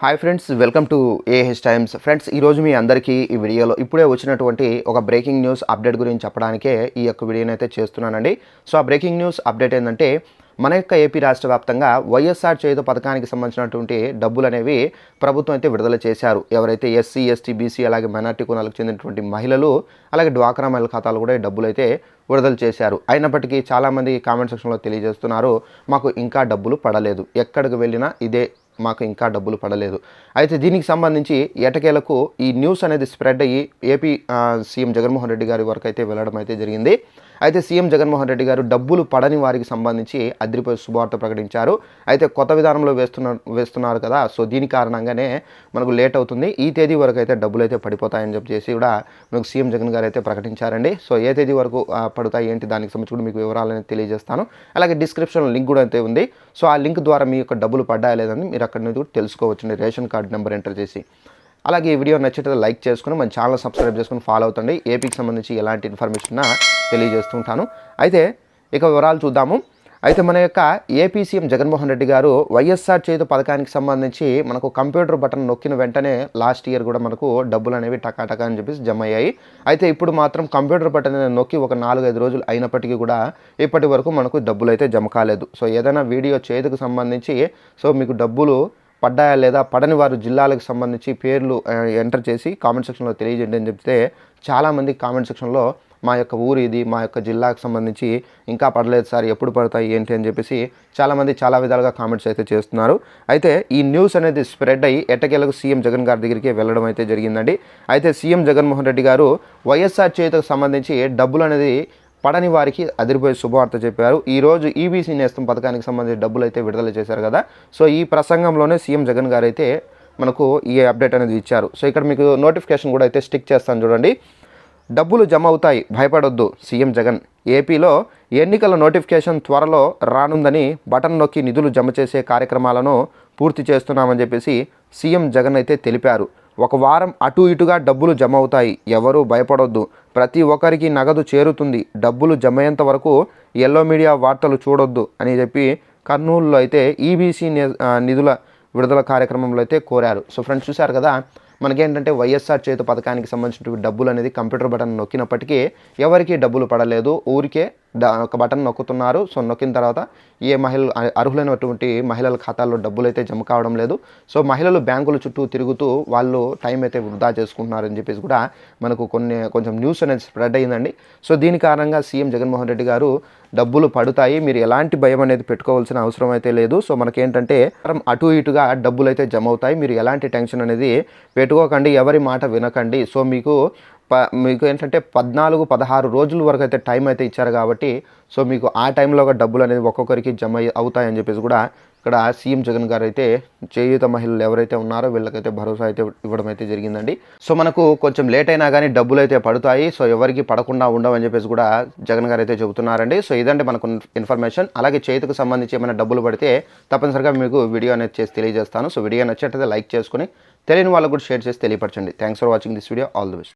Hi friends welcome to AH Times friends ఈరోజు మీ అందరికీ ఈ వీడియోలో ఇప్పుడే వచ్చినటువంటి ఒక బ్రేకింగ్ న్యూస్ అప్డేట్ గురించి చెప్పడానికే ఈ యొక్క వీడియోని అయితే చేస్తున్నానండి. సో ఆ బ్రేకింగ్ న్యూస్ అప్డేట్ ఏంటంటే మన యొక్క ఏపీ రాష్ట్ర వ్యాప్తంగా వైఎస్ఆర్ చేయుత పథకానికి సంబంధించినటువంటి డబ్బులు అనేవి ప్రభుత్వం అయితే విడుదల చేశారు. ఎవరైతే ఎస్సీ ఎస్టీ బీసీ అలాగే మైనార్టీ కులాలకు చెందినటువంటి మహిళలు అలాగే డ్వాక్రా మహిళల ఖాతాలు కూడా ఈ డబ్బులు అయితే విడుదల చేశారు. అయినప్పటికీ చాలామంది కామెంట్ సెక్షన్లో తెలియజేస్తున్నారు మాకు ఇంకా డబ్బులు పడలేదు. ఎక్కడికి వెళ్ళినా ఇదే మాకు ఇంకా డబ్బులు పడలేదు. అయితే దీనికి సంబంధించి ఎటకేలకు ఈ న్యూస్ అనేది స్ప్రెడ్ అయ్యి ఏపీ సీఎం జగన్మోహన్ రెడ్డి గారి వరకు అయితే వెళ్ళడం అయితే జరిగింది. అయితే సీఎం జగన్మోహన్ రెడ్డి గారు డబ్బులు పడని వారికి సంబంధించి అదిరిపోయి శుభవార్త ప్రకటించారు. అయితే కొత్త విధానంలో వేస్తున్న వేస్తున్నారు కదా సో దీని కారణంగానే మనకు లేట్ అవుతుంది. ఈ తేదీ వరకు అయితే డబ్బులు అయితే పడిపోతాయని చెప్పేసి కూడా మనకు సీఎం జగన్ గారు అయితే ప్రకటించారండి. సో ఏ తేదీ వరకు పడతాయి ఏంటి దానికి సంబంధించి కూడా మీకు వివరాలు తెలియజేస్తాను. అలాగే డిస్క్రిప్షన్లో లింక్ కూడా అయితే ఉంది. సో ఆ లింక్ ద్వారా మీ యొక్క డబ్బులు పడ్డాయా లేదని మీరు అక్కడ నుంచి కూడా తెలుసుకోవచ్చండి. రేషన్ కార్డు నెంబర్ ఎంటర్ చేసి. అలాగే ఈ వీడియో నచ్చితే లైక్ చేసుకుని మన ఛానల్ సబ్స్క్రైబ్ చేసుకుని ఫాలో అవుతండి. ఏపీకి సంబంధించి ఎలాంటి ఇన్ఫర్మేషన్ తెలియజేస్తుంటాను అయితే ఇక వివరాలు చూద్దాము. అయితే మన యొక్క ఏపీ సీఎం జగన్మోహన్ రెడ్డి గారు వైఎస్ఆర్ చేతు పథకానికి సంబంధించి మనకు కంప్యూటర్ బటన్ నొక్కిన వెంటనే లాస్ట్ ఇయర్ కూడా మనకు డబ్బులు అనేవి టకాటకా అని చెప్పేసి జమ అయ్యాయి. అయితే ఇప్పుడు మాత్రం కంప్యూటర్ బటన్ నొక్కి ఒక నాలుగైదు రోజులు అయినప్పటికీ కూడా ఇప్పటి వరకు మనకు డబ్బులు అయితే జమ కాలేదు. సో ఏదైనా వీడియో చేతికి సంబంధించి సో మీకు డబ్బులు పడ్డాయా లేదా పడని వారు జిల్లాలకు సంబంధించి పేర్లు ఎంటర్ చేసి కామెంట్ సెక్షన్లో తెలియజేయండి అని చెప్తే చాలామంది కామెంట్ సెక్షన్లో మా యొక్క ఊరు ఇది మా యొక్క జిల్లాకు సంబంధించి ఇంకా పడలేదు సార్ ఎప్పుడు పడతాయి ఏంటి అని చెప్పేసి చాలామంది చాలా విధాలుగా కామెంట్స్ అయితే చేస్తున్నారు. అయితే ఈ న్యూస్ అనేది స్ప్రెడ్ అయ్యి ఎట్టకేలకు సీఎం జగన్ గారి దగ్గరికి వెళ్ళడం అయితే జరిగిందండి. అయితే సీఎం జగన్మోహన్ రెడ్డి గారు వైఎస్ఆర్ చేతకు సంబంధించి డబ్బులు అనేది పడని వారికి అదిరిపోయే శుభవార్త చెప్పారు. ఈరోజు ఈబీసీ నేస్తం పథకానికి సంబంధించి డబ్బులు అయితే విడుదల చేశారు కదా. సో ఈ ప్రసంగంలోనే సీఎం జగన్ గారు అయితే మనకు ఈ అప్డేట్ అనేది ఇచ్చారు. సో ఇక్కడ మీకు నోటిఫికేషన్ కూడా అయితే స్టిక్ చేస్తాను చూడండి. డబ్బులు జమ అవుతాయి భయపడొద్దు సీఎం జగన్. ఏపీలో ఎన్నికల నోటిఫికేషన్ త్వరలో రానుందని బటన్ నొక్కి నిధులు జమ చేసే కార్యక్రమాలను పూర్తి చేస్తున్నామని చెప్పేసి సీఎం జగన్ అయితే తెలిపారు. ఒక వారం అటు ఇటుగా డబ్బులు జమ అవుతాయి ఎవరూ భయపడొద్దు. ప్రతి ఒక్కరికి నగదు చేరుతుంది. డబ్బులు జమయ్యేంత వరకు ఎల్లో మీడియా వార్తలు చూడొద్దు అని చెప్పి కర్నూలులో అయితే ఈబీసీ నిధుల విడుదల కార్యక్రమంలో అయితే కోరారు. సో ఫ్రెండ్స్ చూశారు కదా? మనకేంటంటే వైఎస్ఆర్ చేతు పథకానికి సంబంధించిన డబ్బులు అనేది కంప్యూటర్ బటన్ నొక్కినప్పటికీ ఎవరికీ డబ్బులు పడలేదు. ఊరికే ఒక బటన్ నొక్కుతున్నారు. సో నొక్కిన తర్వాత ఏ మహిళలు అర్హులైనటువంటి మహిళల ఖాతాల్లో డబ్బులు అయితే జమ కావడం లేదు. సో మహిళలు బ్యాంకుల చుట్టూ తిరుగుతూ వాళ్ళు టైం అయితే వృధా చేసుకుంటున్నారని చెప్పేసి కూడా మనకు కొన్ని కొంచెం న్యూస్ అనేది స్ప్రెడ్ అయ్యిందండి సో దీని కారణంగా సీఎం జగన్మోహన్ రెడ్డి గారు డబ్బులు పడుతాయి. మీరు ఎలాంటి భయం అనేది పెట్టుకోవాల్సిన అవసరం అయితే లేదు. సో మనకేంటంటే అటు ఇటుగా డబ్బులు అయితే జమ అవుతాయి మీరు ఎలాంటి టెన్షన్ అనేది పెట్టుకోకండి. ఎవరి మాట వినకండి. సో మీకు ప మీకు ఏంటంటే పద్నాలుగు పదహారు రోజుల వరకు అయితే టైం అయితే ఇచ్చారు కాబట్టి సో మీకు ఆ టైంలో డబ్బులు అనేది ఒక్కొక్కరికి జమ అవుతాయని చెప్పేసి కూడా ఇక్కడ సీఎం జగన్ గారు అయితే చేయూత మహిళలు ఎవరైతే ఉన్నారో వీళ్ళకైతే భరోసా అయితే ఇవ్వడం అయితే జరిగిందండి. సో మనకు కొంచెం లేట్ అయినా కానీ డబ్బులు అయితే పడతాయి. సో ఎవరికి పడకుండా ఉండవని చెప్పేసి కూడా జగన్ గారు అయితే చెబుతున్నారండి. సో ఇదంటే మనకు ఇన్ఫర్మేషన్ అలాగే చేతికి సంబంధించి ఏమైనా డబ్బులు పడితే తప్పనిసరిగా మీకు వీడియో అనేది చేసి తెలియజేస్తాను. సో వీడియో నచ్చినట్లయితే లైక్ చేసుకుని తెలియని వాళ్ళకు కూడా షేర్ చేసి తెలియపరచండి. Thanks for watching this video all the best